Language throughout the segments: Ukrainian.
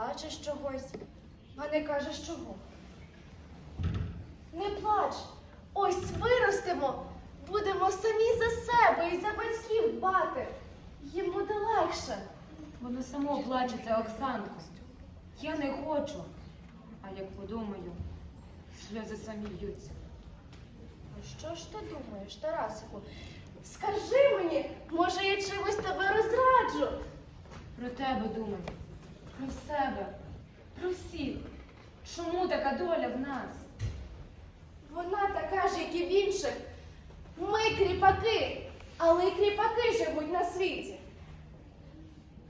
плачеш чогось, а не кажеш чого. Не плач. Ось виростемо, будемо самі за себе і за батьків дбати. Їм буде легше. Воно само плачеться, Оксанко. Я не хочу. А як подумаю, сльози самі б'ються. Ну що ж ти думаєш, Тарасику? Скажи мені, може я чимось тебе розраджу? Про тебе думаю, про себе, про всіх. Чому така доля в нас? Вона така ж, як і в інших. Ми кріпаки, але й кріпаки живуть на світі.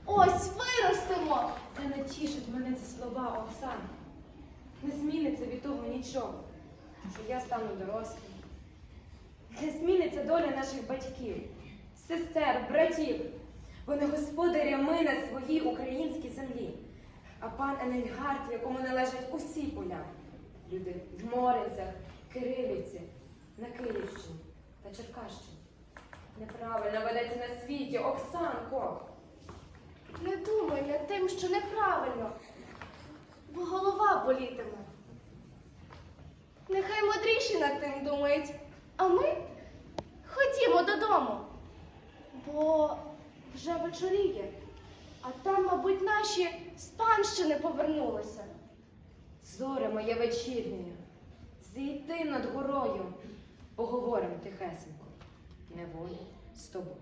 Ось виростемо. Та не тішить мене ці слова, Оксана. Не зміниться від того нічого, що я стану дорослим. Не зміниться доля наших батьків, сестер, братів. Вони господарі ми на своїй українській землі. А пан Енельгард, якому належать усі поля. Люди в Моринцях, Кирилівці, на Київщині та Черкащині. Неправильно ведеться на світі, Оксанко. Не думай над тим, що неправильно, бо голова болітиме. Нехай мудріші над тим думають, а ми ходімо додому, бо вже вечоріє, а там, мабуть, наші з не повернулися. Зоре моє вечірнє, зійти над горою, поговоримо тихесенько, неволі з тобою.